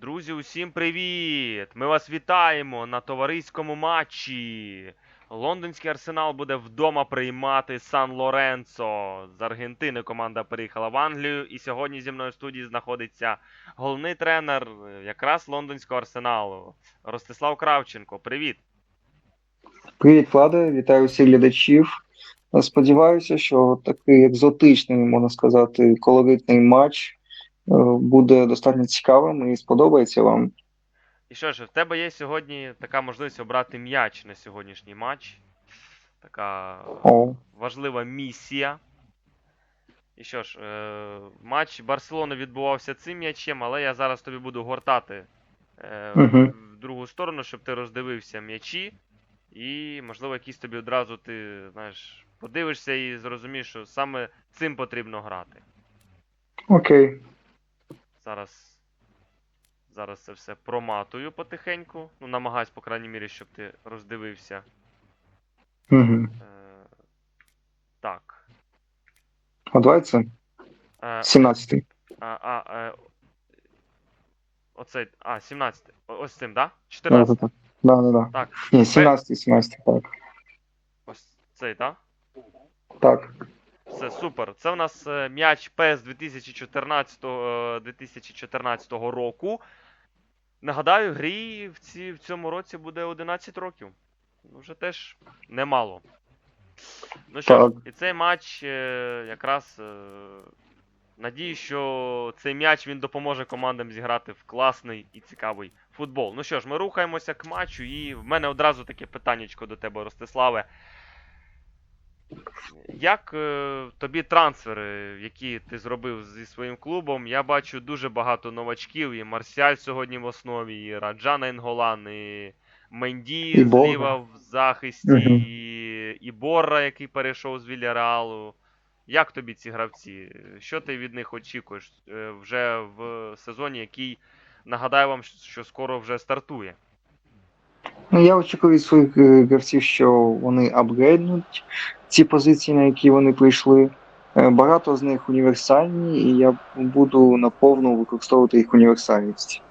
Друзі, усім привіт! Ми вас вітаємо на товариському матчі. Лондонський арсенал буде вдома приймати Сан Лоренцо. З Аргентини команда переїхала в Англію. І сьогодні зі мною в студії знаходиться головний тренер е, якраз лондонського арсеналу Ростислав Кравченко. Привіт! Привіт, Влада, вітаю всіх глядачів. Сподіваюся, що такий екзотичний, можна сказати, колоритний матч буде достатньо цікавим і сподобається вам. І що ж, в тебе є сьогодні така можливість обрати м'яч на сьогоднішній матч. Така О, важлива місія. І що ж, е, матч Барселони відбувався цим м'ячем, але я зараз тобі буду гортати е, Мгм. в другу сторону, щоб ти роздивився м'ячі. І, можливо, якісь тобі одразу ти знаєш, подивишся і зрозумієш, що саме цим потрібно грати. окей. Зараз. Зараз це все проматую потихеньку. Ну, намагаюсь, по крайній мірі, щоб ти роздивився. Угу. Е, так. А давай це Е, 17-й. А, а, е, оцей. А, 17. О- Ось цим, да? Да, 14. да, да. Да, да, да. Так. Ні, 17-й, 17-й, так. Ось цей, так? Так. Все супер. Це в нас е, м'яч PES 2014, е, 2014 року. Нагадаю, грі в, ці, в цьому році буде 11 років. Ну, вже теж немало. Ну що Так. і цей матч е, якраз. Е, надію, що цей м'яч він допоможе командам зіграти в класний і цікавий футбол. Ну що ж, ми рухаємося к матчу, і в мене одразу таке питаннячко до тебе, Ростиславе. Як е, тобі трансфери, які ти зробив зі своїм клубом? Я бачу дуже багато новачків. І Марсіаль сьогодні в основі, і Раджана Інголан, і Менді зліва в захисті, Мгм. і, і Борра, який перейшов з Вільяреалу. Як тобі ці гравці? Що ти від них очікуєш е, вже в сезоні, який нагадаю вам, що скоро вже стартує? Ну, я очікую від своїх е, гравців, що вони апгрейднуть ці позиції, на які вони прийшли. Е, Багато з них універсальні, і я буду наповну використовувати їх універсальність.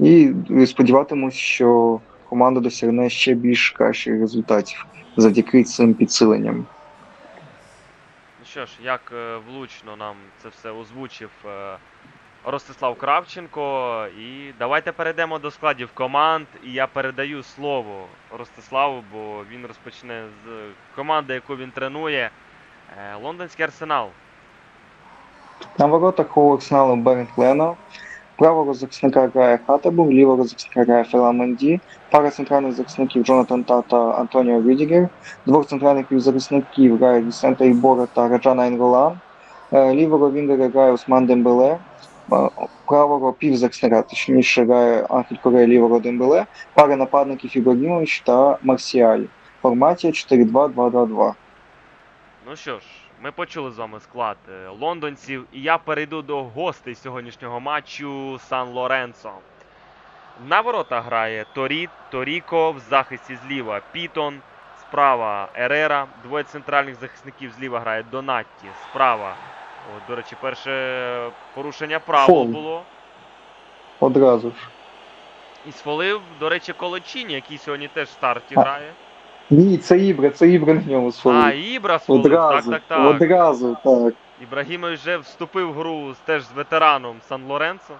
І сподіватимусь, що команда досягне ще більш кращих результатів завдяки цим підсиленням. Ну що ж, як е, влучно нам це все озвучив е, Ростислав Кравченко. І давайте перейдемо до складів команд. І я передаю слово Ростиславу, бо він розпочне з команди, яку він тренує. Е, Лондонський арсенал. На воротах у Арсеналу Берент Лено. Правого захисника грає Хатебур, лівого захисника грає Ферла Менді, пара центральних захисників Джонатан Та та Антоніо Рюдігер, двох центральних півзахисників грає Вісента Ібора та Раджана Інголан, Е, лівого вінгера грає Осман Дембеле, правого півзахисника, точніше грає лівого Дембеле, пара нападників Ібрагімович та Марсіаль. В форматі 4-2-2-2-2. Ну що ж, ми почули з вами склад е, лондонців, і я перейду до гостей сьогоднішнього матчу Сан Лоренцо. На ворота грає Торіт, Торіко, в захисті зліва Пітон, справа Ерера, двоє центральних захисників зліва грає Донатті, справа. О, до речі, перше порушення правил Фол. було. Одразу ж. І сфолив, до речі, Колочіні, який сьогодні теж в старті А, грає. Ні, це Ібра, це Ібра на ньому А. Ібра сфолив, Одразу, так, так, так. одразу, так. Ібрагімович вже вступив в гру теж з ветераном Сан Лоренцо.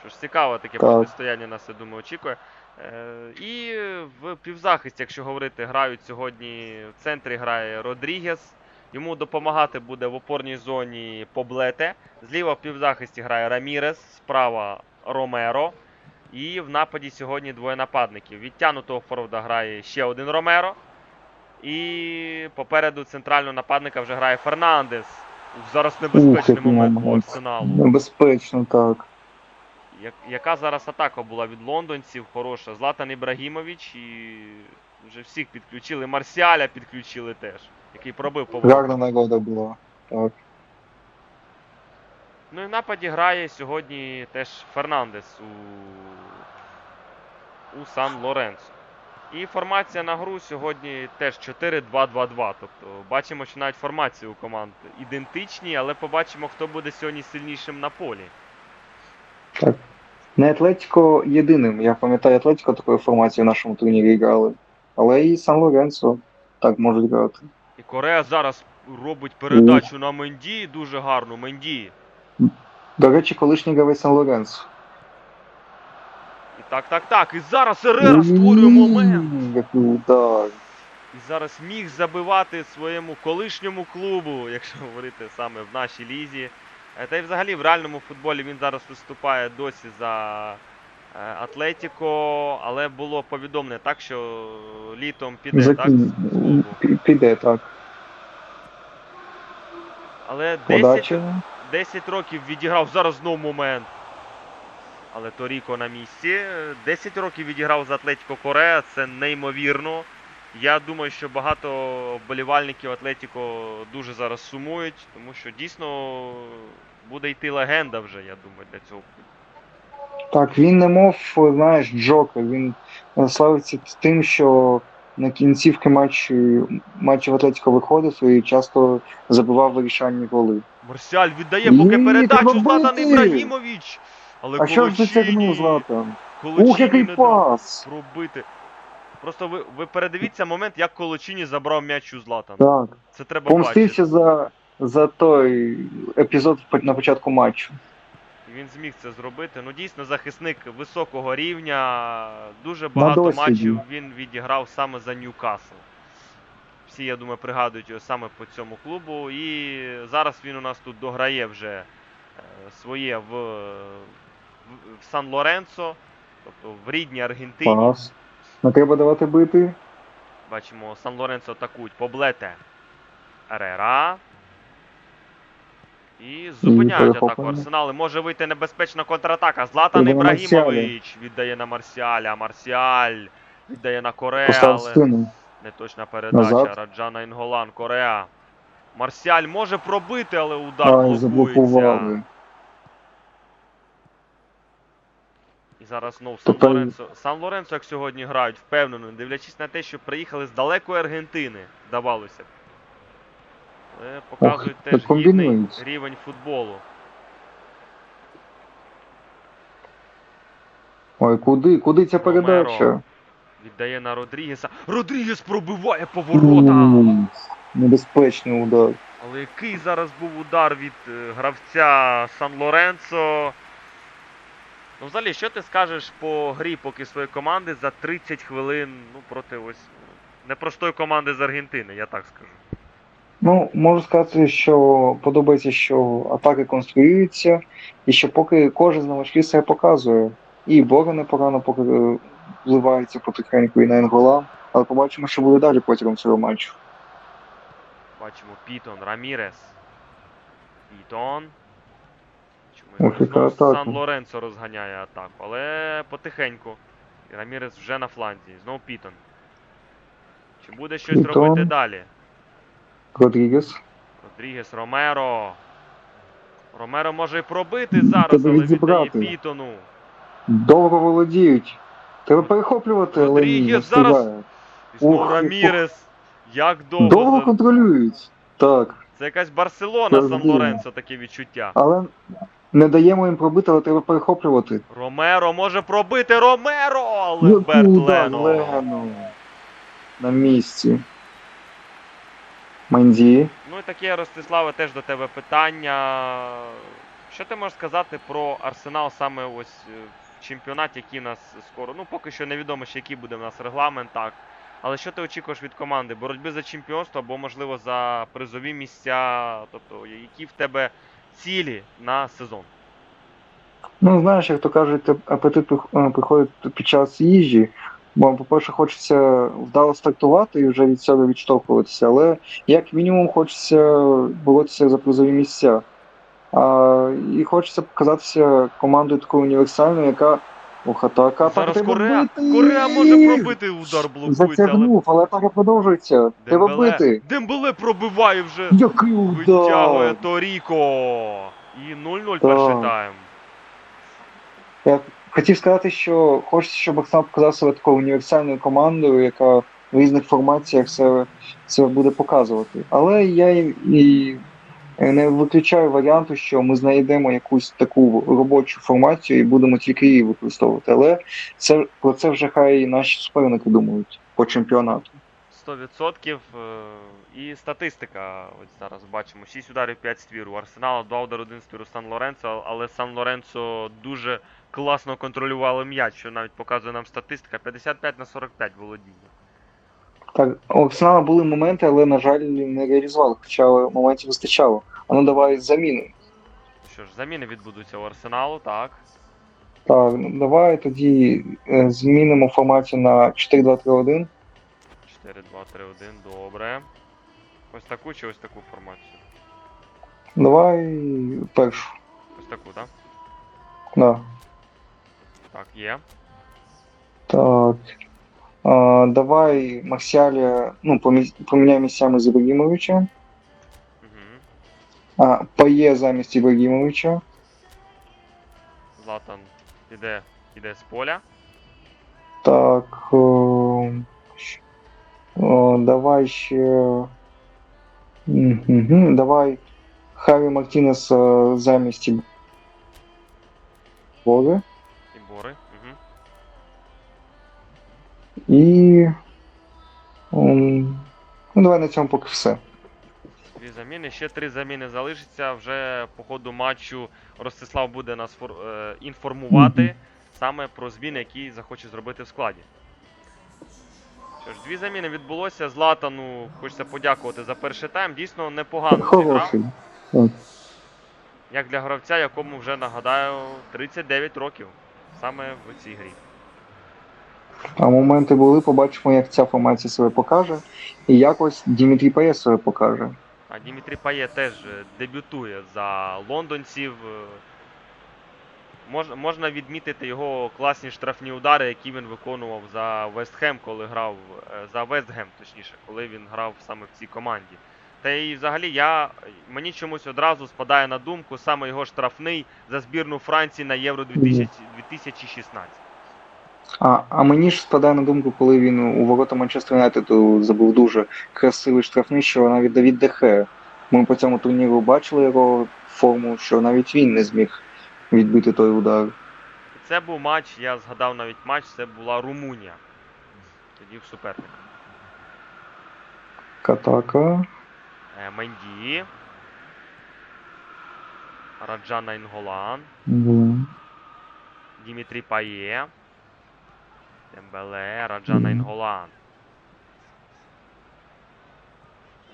Що ж цікаве таке Так. протистояння нас, я думаю, очікує. Е, і в півзахисті, якщо говорити, грають сьогодні в центрі грає Родрігес. Йому допомагати буде в опорній зоні Поблете. Зліва в півзахисті грає Рамірес, справа Ромеро. І в нападі сьогодні двоє нападників. Відтянутого форварда грає ще один Ромеро. І попереду центрального нападника вже грає Фернандес. Зараз небезпечний Ух, момент у арсеналу. Небезпечно, так. Я- Яка зараз атака була від лондонців? Хороша. Златан Ібрагімович і вже всіх підключили. Марсіаля підключили теж, який пробив по. Гарна нагода була. Так. Ну і в нападі грає сьогодні теж Фернандес у, у Сан Лоренцо. І формація на гру сьогодні теж 4-2-2-2. Тобто бачимо, що навіть формації у команд ідентичні, але побачимо, хто буде сьогодні сильнішим на полі. Так. Не Атлетіко єдиним. Я пам'ятаю Атлетіко такою формацією в нашому турнірі грали. Але і Сан Лоренцо так можуть грати. І Корея зараз робить передачу на Менді, дуже гарну. Менді. До речі, колишній гравець Сан Лоренцо. І так, так, так. І зараз Ерера створює момент. І зараз міг забивати своєму колишньому клубу, якщо говорити саме в нашій лізі. Та й взагалі в реальному футболі він зараз виступає досі за Атлетіко, але було повідомлено так, що літом піде так, з клубу. Пі- Піде так. Але 10, 10 років відіграв зараз знову момент. Але Торіко на місці. 10 років відіграв за Атлетіко Корея, це неймовірно. Я думаю, що багато вболівальників Атлетіко дуже зараз сумують, тому що дійсно буде йти легенда вже, я думаю, для цього. Так, він не мов, знаєш, Джокер. Він е, славиться тим, що на кінцівки матчу, матчів Атлетіко виходив і часто забивав вирішальні голи. Марсіаль віддає поки передачу Златан! Ібрагімович. Але А що ж затягнув Златан? Ух, який пас! пробити. Просто ви, ви передивіться момент, як Колочіні забрав м'яч у Златана. Так. Це треба бачити. Помстився за, за той епізод на початку матчу. Він зміг це зробити. Ну дійсно захисник високого рівня. Дуже багато матчів він відіграв саме за Ньюкасл. Всі, я думаю, пригадують його саме по цьому клубу. І зараз він у нас тут дограє вже е, своє в, в, в Сан Лоренцо, тобто в рідній Аргентині. Пас. Не треба давати бити. Бачимо, Сан Лоренцо атакують. Поблете. Ерера. І зупиняють атаку. Арсенали. Може вийти небезпечна контратака. Златан Ібрагімович віддає на Марсіаля. Марсіаль віддає на Корея, але неточна передача. Назад. Раджана Інголан, Корея. Марсіаль може пробити, але удар Ай, блокується. заблокували. І зараз знов Сан Тепер- Лоренцо. Сан Лоренцо, як сьогодні грають, впевнено, дивлячись на те, що приїхали з далекої Аргентини, здавалося б. Показують теж гідний рівень футболу. Ой, куди? Куди ця Ромеро. передача? Віддає на Родрігеса. Родрігес пробиває поворота! Небезпечний удар. Але який зараз був удар від е, гравця Сан Лоренцо. Ну, взагалі, що ти скажеш по грі поки своєї команди за 30 хвилин ну, проти ось непростої команди з Аргентини, я так скажу. Ну, можу сказати, що подобається, що атаки конструюються, і що поки кожен з новачків себе показує. І Бога непогано поки е, вливається потихеньку і на Енгола. Але побачимо, що буде далі протягом цього матчу. Бачимо Пітон, Рамірес. Пітон. Чому яка. Сан Лоренцо розганяє атаку, але потихеньку. І Рамірес вже на фланзі. Знову Пітон. Чи буде щось Пітон. робити далі? Родрігес. Родрігес Ромеро. Ромеро може і пробити зараз, Треба але віддає. Пітону. Довго володіють. Треба перехоплювати, але ні, не Родрігес зараз- встигає. І знову Ух, Рамірес. Як довго. Довго за- контролюють. Так. Це якась Барселона Це Сан дивно. Лоренцо, таке відчуття. Але не даємо їм пробити, але треба перехоплювати. Ромеро може пробити Ромеро! Але Берт удар Лено. Лено. На місці. Менді. Ну і таке, Ростиславе, теж до тебе питання. Що ти можеш сказати про Арсенал саме ось е, в чемпіонаті, який нас скоро. Ну, поки що невідомо, ще який буде в нас регламент, так. Але що ти очікуєш від команди? Боротьби за чемпіонство або, можливо, за призові місця? Тобто, які в тебе цілі на сезон? Ну, знаєш, як то кажуть, апетит е, приходить під час їжі. Бо, по-перше, хочеться вдало стартувати і вже від себе відштовхуватися, але як мінімум хочеться боротися за призові місця. А, і хочеться показатися командою такою універсальною, яка Ох, атака, Зараз треба Корея. бити! Корея може пробити удар блокується, Затягнув, але атака продовжується. Треба бити. Дембеле пробиває вже. Який Витягує! Торіко. І 0-0 Так. перший тайм. Хотів сказати, що хочеться, щоб Оксана показав себе такою універсальною командою, яка в різних формаціях себе, себе буде показувати. Але я і, і не виключаю варіанту, що ми знайдемо якусь таку робочу формацію і будемо тільки її використовувати. Але це про це вже хай наші суперники думають по чемпіонату. 100%. е, І статистика. Ось зараз бачимо. 6 ударів, 5 ствір. У Арсенала 2 удари, 1 ствір у Сан Лоренцо, але Сан Лоренцо дуже класно контролювали м'яч, що навіть показує нам статистика. 55 на 45 володіння. Так, у Арсенала були моменти, але, на жаль, не реалізували, хоча моментів вистачало. А ну давай заміни. Що ж, заміни відбудуться у Арсеналу, так. Так, ну, давай тоді е, змінимо формацію на 4-2-3-1. 4, 2, 3, 1, добре. Ось таку чи ось таку формацію? Давай першу. Ось таку, так? Да. Так, є. Так. А, давай Марсіаля, ну, поміняй місцями з Ібрагімовичем. Угу. А, Пає замість Ібрагімовича. Златан іде, іде з поля. Так. О, давай ще. Давай Харі Мартінес е, замість Бога. І Бори. Угу. І. Ну, давай на цьому поки все. Дві заміни. Ще три заміни залишиться. Вже по ходу матчу Ростислав буде нас е, інформувати саме про зміни, які захоче зробити в складі. Що ж, дві заміни відбулося. Златану хочеться подякувати за перший тайм. Дійсно непогано зіграв. Як для гравця, якому вже нагадаю 39 років саме в цій грі. А моменти були, побачимо, як ця формація себе покаже. І якось Дмитрій Пає себе покаже. А Дімітрі Пає теж е, дебютує за лондонців. Можна, можна відмітити його класні штрафні удари, які він виконував за Вестхем, коли грав е, за Вестгем, точніше, коли він грав саме в цій команді. Та і взагалі я мені чомусь одразу спадає на думку саме його штрафний за збірну Франції на Євро 2000, 2016. А, а мені ж спадає на думку, коли він у ворота Манчестер Юнайтеду забув дуже красивий штрафний, що навіть Давід Дехе. Ми по цьому турніру бачили його форму, що навіть він не зміг відбити той удар. Це був матч, я згадав навіть матч, це була Румунія. Тоді в суперника. Катака. Е, Менді. Раджана Інголан. Мгм. Дімітрі Пає. Дембеле, Раджана Мгм. Інголан.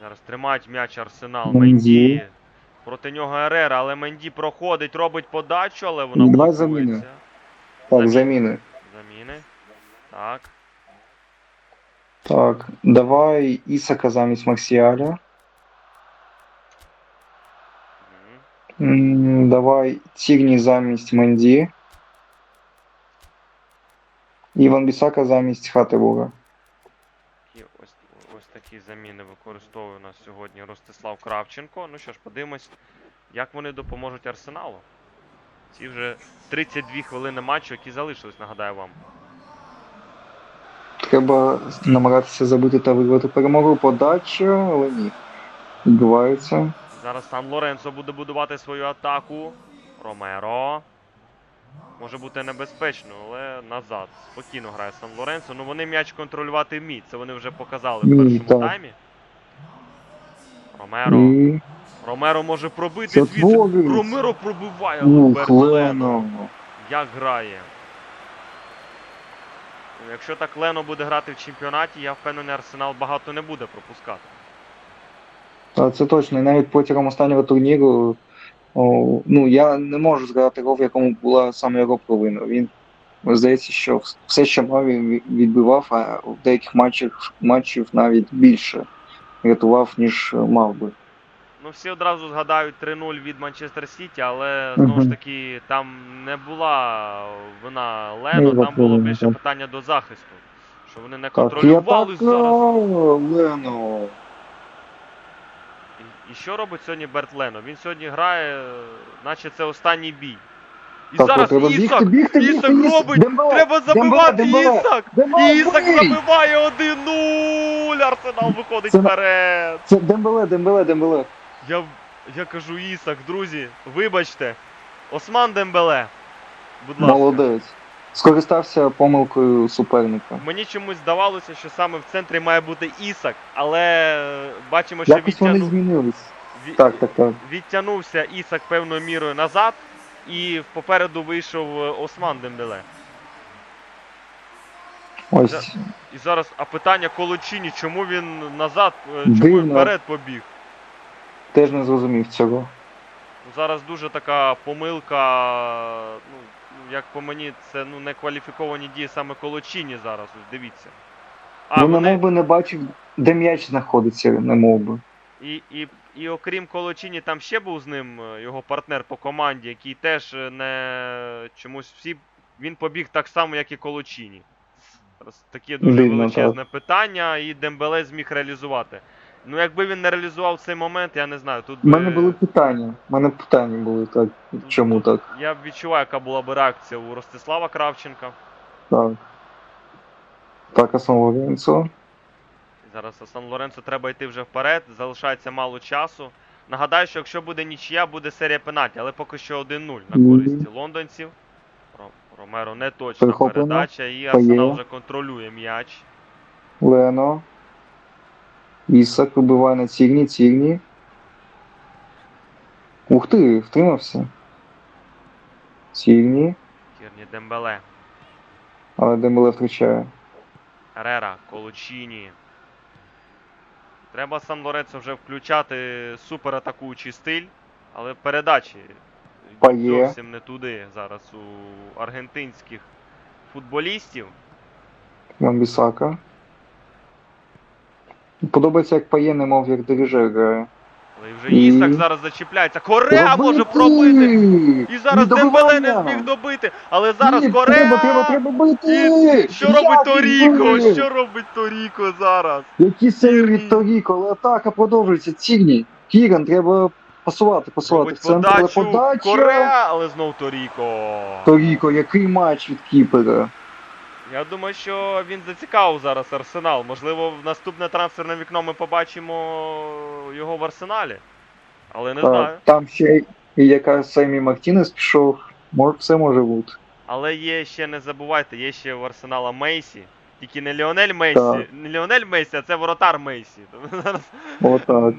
Зараз тримають м'яч Арсенал. Менді. Проти нього Ерера, але Менді проходить, робить подачу, але вона Давай заміни. Так, заміни. Заміни. Так. Так, давай Ісака замість Марсіаля. Мгм. М, Давай Тігні замість Менді. І Ван Бісака замість Хатебуга. Такі заміни використовує у нас сьогодні Ростислав Кравченко. Ну що ж, подивимось, як вони допоможуть Арсеналу. Ці вже 32 хвилини матчу, які залишились, нагадаю вам. Треба намагатися забити та виграти перемогу подача, але ні. Відбувається. Зараз Сан Лоренцо буде будувати свою атаку. Ромеро. Може бути небезпечно, але назад. Спокійно грає Сан Лоренцо. Ну вони м'яч контролювати вміють. Це вони вже показали в першому так. таймі. Ромеро. І Ромеро може пробити Це звідси. Ромеро пробиває. Ух, Лено. Як грає. Ну, Якщо так Лено буде грати в чемпіонаті, я впевнений, Арсенал багато не буде пропускати. Це точно. І навіть протягом останнього турніру. О, ну, я не можу згадати гол, в якому була саме його провина. Він здається, що все, що мав, він відбивав, а в деяких матчах матчів навіть більше рятував, ніж мав би. Ну, всі одразу згадають 3-0 від Манчестер Сіті, але знову ж таки там не була вина Лено, там було більше питання до захисту. Що вони не Так, я так зараз. Лено. І, що робить сьогодні Берт Лено? Він сьогодні грає, е, наче це останній бій. І Так, зараз треба Ісак, бігти, бігти, Ісак бігти, робить, Дембеле, треба забивати Дембеле. Ісак! Дембеле, Ісак бий! забиває 1-0! Арсенал виходить Це- вперед! Це Дембеле, Дембеле, Дембеле. Я, Я кажу Ісак, друзі, вибачте. Осман Дембеле. Будь ласка. Молодець. Скористався помилкою суперника. Мені чомусь здавалося, що саме в центрі має бути Ісак, але бачимо, що Якось вони відтягнув, змінились. ві- Так, так, так. відтягнувся Ісак певною мірою назад, і попереду вийшов е, Осман Дембеле. Ось. І зараз, а питання Колочині, чому він назад, е, чому Дивно. вперед побіг? Теж не зрозумів цього. Зараз дуже така помилка. Ну, як по мені, це ну, не кваліфіковані дії саме Колочині зараз. Ось дивіться. А, ну, вони, немов би не бачив, де м'яч знаходиться, немов би. і, і, і окрім Колочині, там ще був з ним е, його партнер по команді, який теж е, не чомусь всі. Він побіг так само, як і Колочині. Таке дуже Дивно, величезне питання, і Дембеле зміг реалізувати. Ну, якби він не реалізував цей момент, я не знаю. Тут У мене би- були питання. У мене питання були так. Чому так? Я відчуваю, яка була б реакція у Ростислава Кравченка. Так. Так, Асан Лоренцо. Зараз Сан Лоренцо треба йти вже вперед, залишається мало часу. Нагадаю, що якщо буде нічия, буде серія пенальті, але поки що 1-0 на Мгм. користь лондонців. Ро- Ромеро не точна передача, і. Арсенал вже контролює м'яч. Лено. Ісак вибиває на Цігні, Цігні. Ух ти, втримався. Цігні, Тірні Дембеле, але Дембеле втрачає. Ерера, Колочіні. Треба Сан Лоренцо вже включати суператакуючий стиль, але передачі Пає. зовсім не туди зараз у аргентинських футболістів. Ян Бісака. Подобається, як Пає, немов як дирижер грає. Але і вже І- Ісак зараз зачіпляється. Кореа може пробити! І зараз Дембеле не зміг добити, але зараз Ні, Кореа! Треба, треба, треба бити! І що робить Торіко? Що робить Торіко зараз? Які сейви від Торіко, але атака продовжується. Цігні. Кіган, треба пасувати, пасувати Робить центр, але подачу подача. Кореа, але знов Торіко. Торіко, який матч від Кіпера. Я думаю, що він зацікавив зараз Арсенал. Можливо, в наступне трансферне вікно ми побачимо його в Арсеналі. Але не Так, знаю. Там ще і якраз Семі Мартінес пішов. Може, все може бути. Але є ще, не забувайте, є ще в Арсенала Мейсі. Тільки не Ліонель Мейсі, Так. не Ліонель Мейсі, а це воротар Мейсі. Зараз Отак.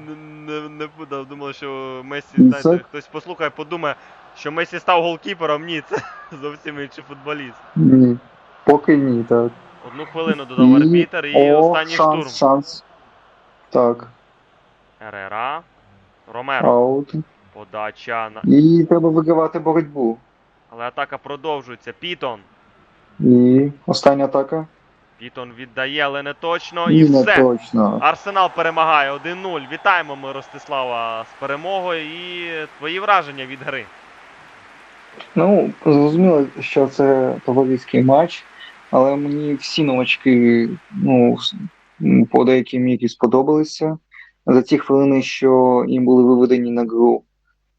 не, не, буду, думав, що Месі, Ісак. знаєте, хтось послухає, подумає, що Месі став голкіпером. Ні, це зовсім інший футболіст. Ні. Поки ні, так. Одну хвилину додав арбітер і О, останній шанс, штурм. шанс. Так, Ерера. Ромеро. аут. Подача. на- І треба вигравати боротьбу. Але атака продовжується. Пітон. І остання атака. Пітон віддає, але не точно. І І не все. точно. Арсенал перемагає 1-0. Вітаємо ми Ростислава з перемогою і твої враження від гри. Ну, зрозуміло, що це товариський матч, але мені всі новачки, ну, по деякій мірі сподобалися за ті хвилини, що їм були виведені на гру.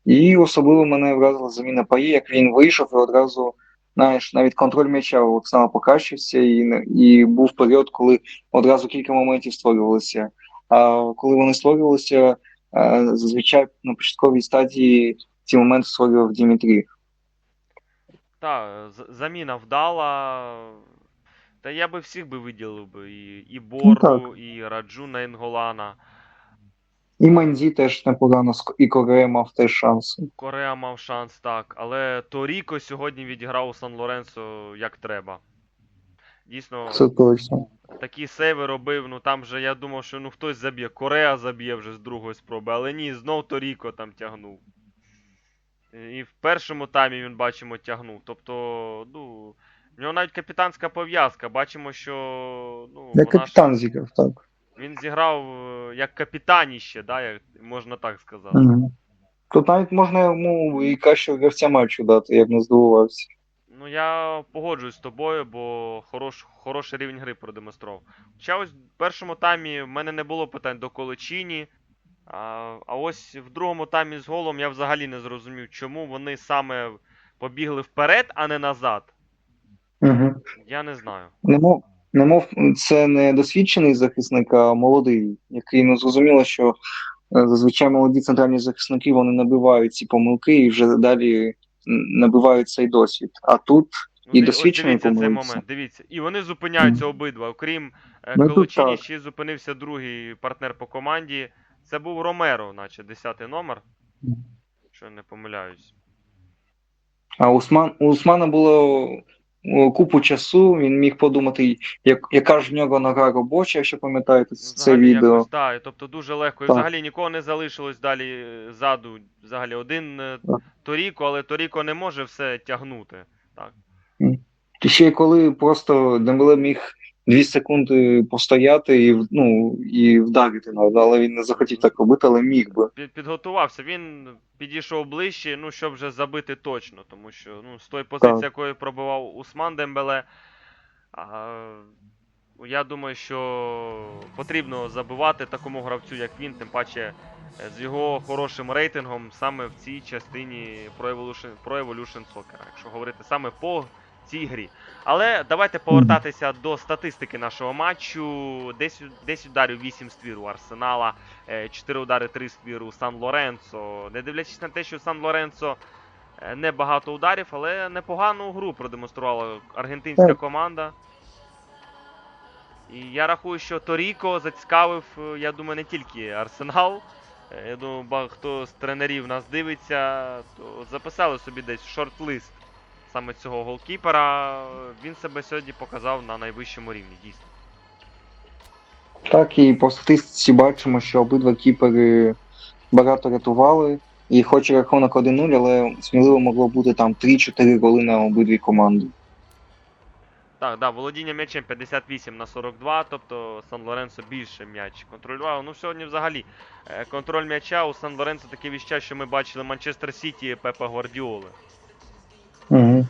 І особливо мене вразила заміна Паї, як він вийшов і одразу, знаєш, навіть контроль м'яча у Оксана покращився, і, і був період, коли одразу кілька моментів створювалося. А коли вони створювалися, е, зазвичай на початковій стадії ці моменти створював Дімітрій. Та, з- заміна вдала. Та я би всіх би виділив би. І, і Ну, і Раджу Нейнголана. І Манді теж непогано, і Корея мав теж шанси. Корея мав шанс, так. Але Торіко сьогодні відіграв у Сан Лоренцо як треба. Дійсно, Це точно. такі сейви робив. Ну там же я думав, що ну хтось заб'є. Корея заб'є вже з другої спроби, але ні, знов Торіко там тягнув. І в першому таймі він бачимо тягнув. Тобто, ну. В нього навіть капітанська пов'язка. Бачимо, що. Ну, Як вона капітан зіграв, так. він зіграв е, як капітаніще, да, як можна так сказати. Угу. Тут навіть можна йому і кращого гравця матчу дати, я б не здивувався. Ну, я погоджуюсь з тобою, бо хорош, хороший рівень гри продемонстрував. Хоча ось в першому таймі в мене не було питань до Колочині. А, а ось в другому таймі з голом я взагалі не зрозумів, чому вони саме побігли вперед, а не назад. Угу. Я не знаю. Немов, немов це не досвідчений захисник, а молодий, який ну, зрозуміло, що зазвичай молоді центральні захисники вони набивають ці помилки і вже далі набивають цей досвід. А тут Ну, І досвідчений дивіться цей момент, дивіться. І вони зупиняються обидва. Окрім е, Ну, Колочині, ще зупинився другий партнер по команді. Це був Ромеро, наче 10 номер. Якщо не помиляюсь. а Усман, у Усмана було купу часу, він міг подумати, як, яка ж в нього нога робоча, якщо пам'ятаєте це взагалі відео. якось, да, тобто дуже легко. І Так. взагалі нікого не залишилось далі е, ззаду. Взагалі один е, Так. Торіко, але Торіко не може все тягнути. Так. Ще коли просто Дембеле міг дві секунди постояти і, ну, і вдарити, але він не захотів так робити, але міг би. Під, підготувався. Він підійшов ближче, ну, щоб вже забити точно, тому що ну, з тої позиції, Так. якою пробивав Усман Дембеле. А, я думаю, що потрібно забивати такому гравцю, як він, тим паче е, з його хорошим рейтингом саме в цій частині Pro Evolution, Pro Evolution Soccer, якщо говорити саме по цій грі. Але давайте повертатися до статистики нашого матчу. 10, 10 ударів 8 ствір у Арсенала, 4 удари 3 ствір у Сан Лоренцо. Не дивлячись на те, що Сан Лоренцо е, не багато ударів, але непогану гру продемонструвала аргентинська команда. І я рахую, що Торіко зацікавив, е, я думаю, не тільки Арсенал. Е, Я думаю, хто з тренерів нас дивиться, то записали собі десь шорт-лист саме цього голкіпера. Він себе сьогодні показав на найвищому рівні, дійсно. Так, і по статистиці бачимо, що обидва кіпери багато рятували. І хоч рахунок 1-0, але сміливо могло бути там 3-4 голи на обидві команди. Так, да, володіння м'ячем 58 на 42, тобто Сан Лоренцо більше м'яч контролював. Ну, сьогодні взагалі е, контроль м'яча у Сан Лоренцо таке віща, що ми бачили Манчестер Сіті Пепа Гвардіоли. Угу.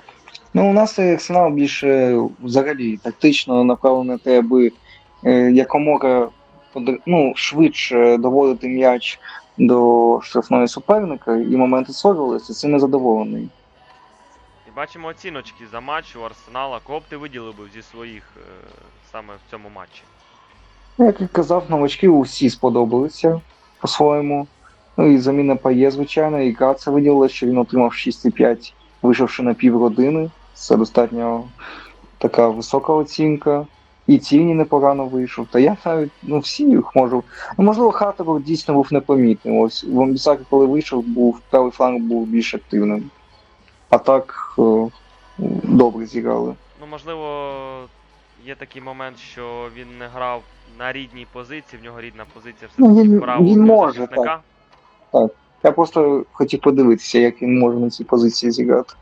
Ну, у нас арсенал більше взагалі тактично направлений на те, аби е, якомога ну, швидше доводити м'яч до штрафної суперника, і моменти створювалися, цим не задоволений. І бачимо оціночки за матч у Арсенала. Кого б ти виділив би зі своїх е, саме в цьому матчі? Як я казав, новачки усі сподобалися по-своєму. Ну і заміна Пає, звичайно, і Каца виділила, що він отримав 6,5, вийшовши на півгодини. Це достатньо така висока оцінка. І Тіні непогано вийшов. Та я навіть ну, всі їх можу. Ну, можливо, Хатебор дійсно був непомітним. Ось в Амбісакі, коли вийшов, був правий фланг був більш активним. А так о, добре зіграли. Ну, можливо, є такий момент, що він не грав на рідній позиції, в нього рідна позиція Ну, все-таки він- правого він може, півзахисника. Я просто хотів подивитися, як він може на цій позиції зіграти.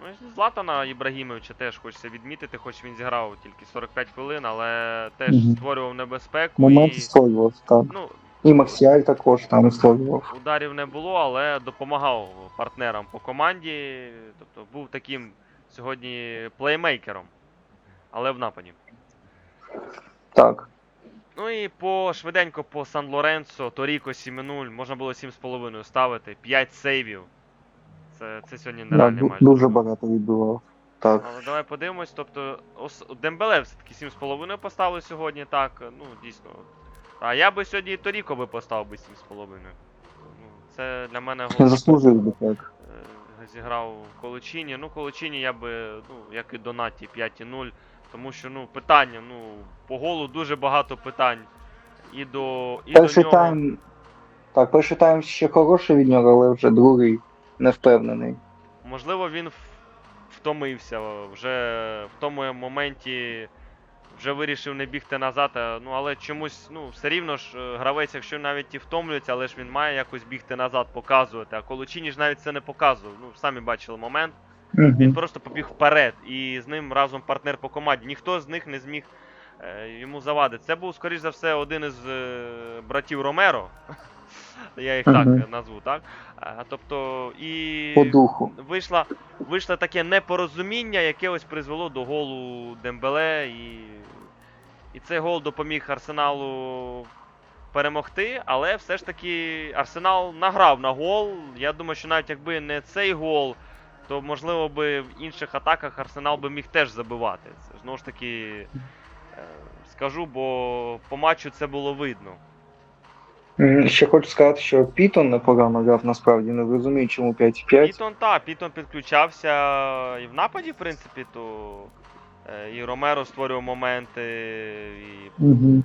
Ну, і Златана Ібрагімовича теж хочеться відмітити, хоч він зіграв тільки 45 хвилин, але теж Мгм. створював небезпеку. Момент І, створював, так. ну, І Максіаль також там створював. ударів не було, але допомагав партнерам по команді. Тобто був таким сьогодні плеймейкером, але в нападі. Так. Ну і по швиденько по Сан Лоренцо, Торіко 7-0, можна було 7,5 ставити, 5 сейвів. Це, це сьогодні Да, нереальний ду- матч. дуже багато відбивав. Так. Але давай подивимось. Тобто, ос... Дембеле все-таки 7,5 поставили сьогодні, так. Ну, дійсно. А я би сьогодні і Торіко би поставив би 7,5. Ну, це для мене Заслужив би так. е, зіграв Колочині. Ну, Колочині я би, ну, як і Донаті 5,0. Тому що, ну, питання, ну, по голу дуже багато питань. І до, і Перший до нього. тайм. Так, перший тайм ще хороший від нього, але вже другий не впевнений. Можливо, він втомився вже в тому моменті. Вже вирішив не бігти назад, ну але чомусь, ну, все рівно ж е, гравець, якщо навіть і втомлюється, але ж він має якось бігти назад, показувати. А Колочині ж навіть це не показував. Ну, самі бачили момент. Він Угу. просто побіг вперед, і з ним разом партнер по команді. Ніхто з них не зміг е, йому завадити. Це був, скоріш за все, один із е, братів Ромеро. Я їх так е, назву, так? А, тобто, і По духу. вийшло, вийшло таке непорозуміння, яке ось призвело до голу Дембеле. І, і цей гол допоміг Арсеналу перемогти, але все ж таки Арсенал награв на гол. Я думаю, що навіть якби не цей гол, то можливо би в інших атаках Арсенал би міг теж забивати. Це знову ж таки е, скажу, бо по матчу це було видно. Ще хочу сказати, що Пітон непогано грав насправді, не розумію, чому 5-5. Пітон, та, Пітон підключався і в нападі, в принципі, то е, і Ромеро створював моменти, і Угу.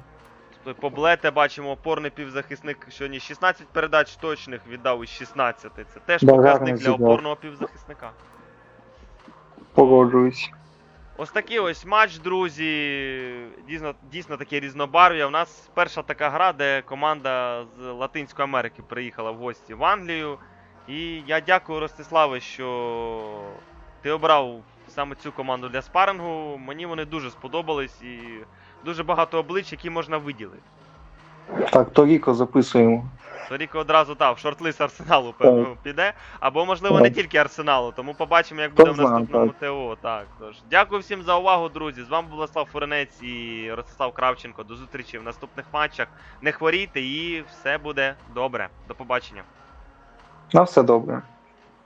Поблете бачимо, опорний півзахисник сьогодні 16 передач точних віддав із 16. Це теж показник для опорного півзахисника. Погоджуюсь. Ось такий ось матч, друзі. Дійсно, дійсно таке різнобарв'я. У нас перша така гра, де команда з Латинської Америки приїхала в гості в Англію. І я дякую Ростиславе, що ти обрав саме цю команду для спарингу. Мені вони дуже сподобались і дуже багато облич, які можна виділити. Так, Торіко записуємо. Торіко одразу так, в шорт-лист арсеналу, певно, піде. Або, можливо, не тільки арсеналу, тому побачимо, як буде в наступному так. ТО. Так, тож. Дякую всім за увагу, друзі. З вами був Владислав Фуренець і Ростислав Кравченко. До зустрічі в наступних матчах. Не хворійте і все буде добре. До побачення. На все добре.